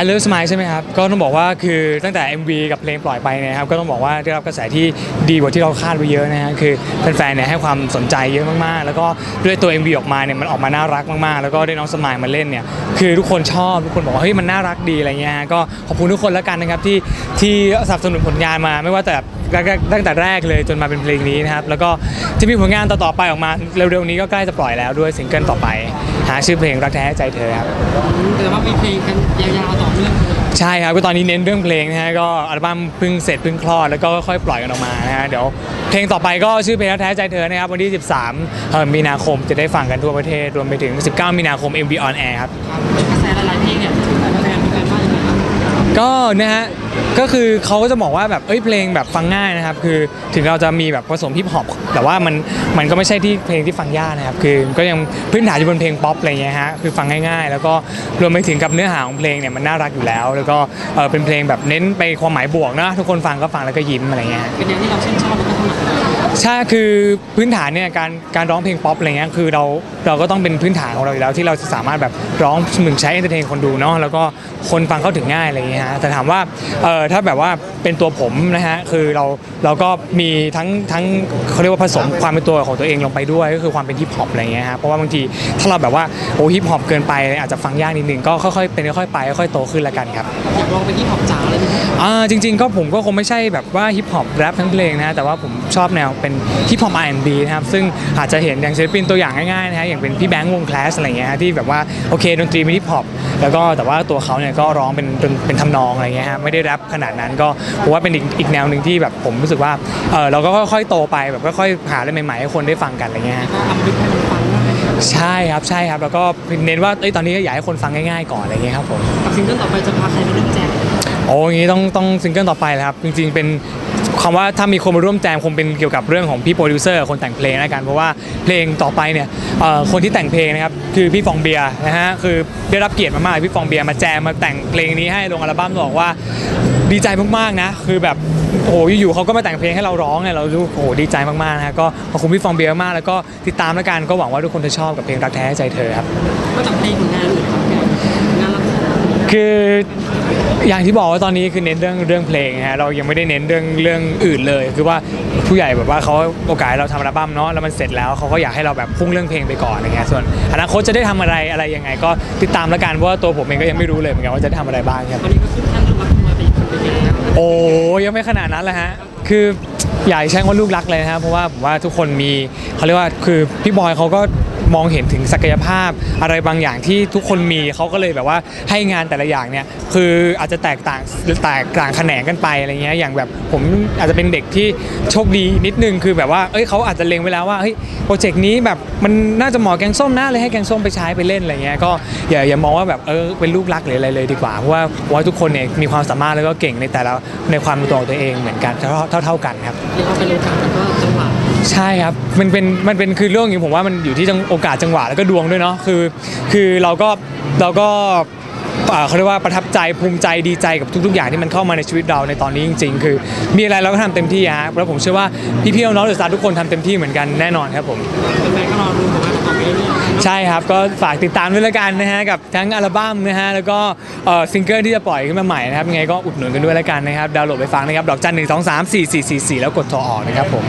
I Love Smile ใช่ไหมครับ ก็ต้องบอกว่าคือตั้งแต่ MV กับเพลงปล่อยไปนยครับ ก็ต้องบอกว่าได้รับกระแสที่ดีกว่าที่เราคาดไว้เยอะนะฮะ คือแฟนๆเนี่ยให้ความสนใจเยอะมากๆ แล้วก็ด้วยตัว MV ออกมาเนี่ยมันออกมาน่ารักมากๆ แล้วก็ได้น้องสมายมาเล่นเนี่ย คือทุกคนชอบทุกคนบอกว่าเฮ้ยมันน่ารักดีอะไรเงี้ย ก็ขอบคุณทุกคนแล้วกันนะครับที่ที่สนับสนุนผลงานมาไม่ว่าแต่ตั้งแต่แรกเลยจนมาเป็นเพลงนี้นะครับ แล้วก็จะมีผลงานต่อๆไปออกมาเร็วๆนี้ก็ใกล้จะปล่อยแล้วด้วยซิงเกิลต่อไป หาชื่อเพลงรักแท้ใจเธอครับแต่ว่ามีเพลงกันยาวๆต่อเนื่องเลยใช่ครับก็ตอนนี้เน้นเรื่องเพลงนะฮะก็อัลบั้มเพิ่งเสร็จเพิ่งคลอดแล้วก็ค่อยๆปล่อยกันออกมานะฮะเดี๋ยวเพลงต่อไปก็ชื่อเพลงรักแท้ใจเธอนะครับวันที่ 13เอ่อมีนาคมจะได้ฟังกันทั่วประเทศรวมไปถึง 19 มีนาคม MV on air ครับ ครับกระแสหลายๆเพลงเนี่ยถึงแฟนๆมีแฟนว่ายังไงบ้าง ก็นะฮะก็คือเขาก็จะบอกว่าแบบเอ้ยเพลงแบบฟังง่ายนะครับ คือถึงเราจะมีแบบผสมฮิปฮอปแต่ว่ามันมันก็ไม่ใช่ที่เพลงที่ฟังยากนะครับ คือก็ยังพื้นฐานอยู่บนเพลงป๊อปอะไรเงี้ยฮะคือฟังง่ายๆ แล้วก็รวมไปถึงกับเนื้อหาของเพลงเนี่ยมันน่ารักอยู่แล้ว แล้วก็เออเป็นเพลงแบบเน้นไปความหมายบวกนะทุกคนฟังก็ฟังแล้วก็ยิ้มอะไรเงี้ยเป็นแนวที่เราชื่นชอบแล้วก็ถนัดใช่คือพื้นฐานเนี่ยการการร้องเพลงป๊อปอะไรเงี้ยคือเราเราก็ต้องเป็นพื้นฐานของเราอยู่แล้วที่เราจะสามารถแบบร้องมึงใช้เอนเตอร์เทนคนดูเนาะแล้วก็คนฟังเข้าถึงง่ายอะไรเงี้ยฮะแต่ถามว่าเออถ้าแบบว่า เป็นตัวผมนะฮะคือเราเราก็มีทั้งทั้งเขาเรียกว่าผสมความเป็นตัวของตัวเองลงไปด้วยก็คือความเป็นฮิปฮอปอะไรเงี้ยฮะเพราะว่าบางทีถ้าเราแบบว่าโอ้ฮิปฮอปเกินไปอาจจะฟังยากนิดนึงก็ค่อยๆเป็นค่อยๆไปค่อยๆโตขึ้นละกันครับอยากลองเป็นที่ขอบจ๋าเลยไหมอ่าจริง ๆ ก็ผมก็คงไม่ใช่แบบว่าฮิปฮอปแรปทั้งเพลงนะฮะแต่ว่าผมชอบแนวเป็นฮิปฮอป R&B นะครับซึ่งอาจจะเห็นอย่างศิลปินตัวอย่างง่ายๆนะฮะอย่างเป็นพี่แบงค์วงคลาสอะไรเงี้ยฮะที่แบบว่าโอเคดนตรีเป็นฮิปฮอปแล้วก็แต่ว่าตัวเขาเนี่ยก็ร้องเป็นเป็นเป็นทำนองอะไรเงี้ยฮะไม่ได้แรปขนาดนั้นก็ผมว่าเป็นอีกอีกแนวหนึ่งที่แบบผมรู้สึกว่าเออเราก็ค่อยๆโตไปแบบค่อยๆหาอะไรใหม่ๆให้คนได้ฟังกันอะไรเงี้ยฮะก็อัพลิให้มันฟังง่ายใช่ครับใช่ครับ แล้วก็เน้นว่าเอ้ยตอนนี้ก็อยากให้คนฟังง่ายๆก่อนอะไรเงี้ยครับผม กับซิงเกิลต่อไปจะพาใครมาร่วมแจมโอ้อยางนี้ต้องต้องซิงเกิลต่อไปแล้วครับ จริงๆเป็น คำว่าถ้ามีคนมาร่วมแจมคงเป็นเกี่ยวกับเรื่องของพี่โปรดิวเซอร์คนแต่งเพลงแล้วกันเพราะว่าเพลงต่อไปเนี่ยเอ่อคนที่แต่งเพลงนะครับคือพี่ฟองเบียร์นะฮะคือได้รับเกียรติมากๆพี่ฟองเบียร์มาแจมมาแต่งเพลงนี้ให้ลงอัลบั้มต้องบอกว่าดีใจมากๆนะ คือแบบโอ้โหอยู่ๆเขาก็มาแต่งเพลงให้เราร้องเนี่ยเรารู้โอ้โหดีใจมากๆนะฮะก็ขอบคุณพี่ฟองเบียร์มากแล้วก็ติดตามแล้วกันก็หวังว่าทุกคนจะชอบกับเพลงรักแท้ใจเธอครับก็จากเพลงผลงานอื่นครับแกงานละครคือ อย่างที่บอกว่าตอนนี้คือเน้นเรื่องเรื่องเพลงนะฮะเรายังไม่ได้เน้นเรื่องเรื่องอื่นเลย คือว่าผู้ใหญ่แบบว่าเขาโอกาสให้เราทำอัลบั้มเนาะแล้วมันเสร็จแล้วเขาก็อยากให้เราแบบพุ่งเรื่องเพลงไปก่อนอะไรเงี้ยส่วนอนาคตจะได้ทำอะไรอะไรยังไง ก็ติดตามแล้วกันเพราะว่าตัวผมเองก็ยังไม่รู้เลยเหมือนกันว่าจะได้ทำอะไรบ้างครับ ตอนนี้ก็ขึ้นขั้นเรื่องรักขโมยไปอีกคนเป็นไงครับโอ้ยังไม่ขนาดนั้นเลยฮะ คือ อย่าใช้คำว่าลูกรักเลยนะครับเพราะว่าผมว่าทุกคนมีเขาเรียกว่าคือพี่บอยเขาก็มองเห็นถึงศักยภาพอะไรบางอย่างที่ทุกคนมีเขาก็เลยแบบว่าให้งานแต่ละอย่างเนี่ยคืออาจจะแตกต่างแตกต่างแขนงกันไปอะไรเงี้ยอย่างแบบผมอาจจะเป็นเด็กที่โชคดีนิดนึงคือแบบว่าเอ้ยเขาอาจจะเล็งไว้แล้วว่าเฮ้ยโปรเจกต์นี้แบบมันน่าจะเหมาะแกงส้มนะเลยให้แกงส้มไปใช้ไปเล่นอะไรเงี้ยก็อย่าอย่ามองว่าแบบเออเป็นลูกรักหรืออะไรเลยดีกว่าเพราะว่าว่าทุกคนเนี่ยมีความสามารถแล้วก็เก่งในแต่ละในความเป็นตัวของตัวเองเหมือนกันเท่าเท่ากันครับเรียกว่าเป็นโอกาสแล้วก็จังหวะใช่ครับ มันเป็นมันเป็นคือเรื่องอย่างนี้ผมว่ามันอยู่ที่จังโอกาสจังหวะแล้วก็ดวงด้วยเนาะคือ คือเราก็เราก็ เขาเรียกว่าประทับใจภูมิใจดีใจกับทุก ๆ อย่างที่มันเข้ามาในชีวิตเราในตอนนี้จริง ๆ คือ มีอะไรเราก็ทำเต็มที่ฮะแล้วผมเชื่อว่าพี่ๆน้องๆเดอะสตาร์ทุกคนทำเต็มที่เหมือนกันแน่นอนครับผมแฟนๆก็รอดูผลงานต่อไปเรื่อยใช่ครับก็ฝากติดตามด้วยละกันนะฮะกับทั้งอัลบั้มนะฮะแล้วก็ซิงเกิลที่จะปล่อยขึ้นมาใหม่นะครับยังไงก็อุดหนุนกันด้วยละกันนะครับดาวน์โหลดไปฟังนะครับดอกจันหนึ่งสองสามสี่สี่สี่สี่แล้วกดโทรออกนะครับผม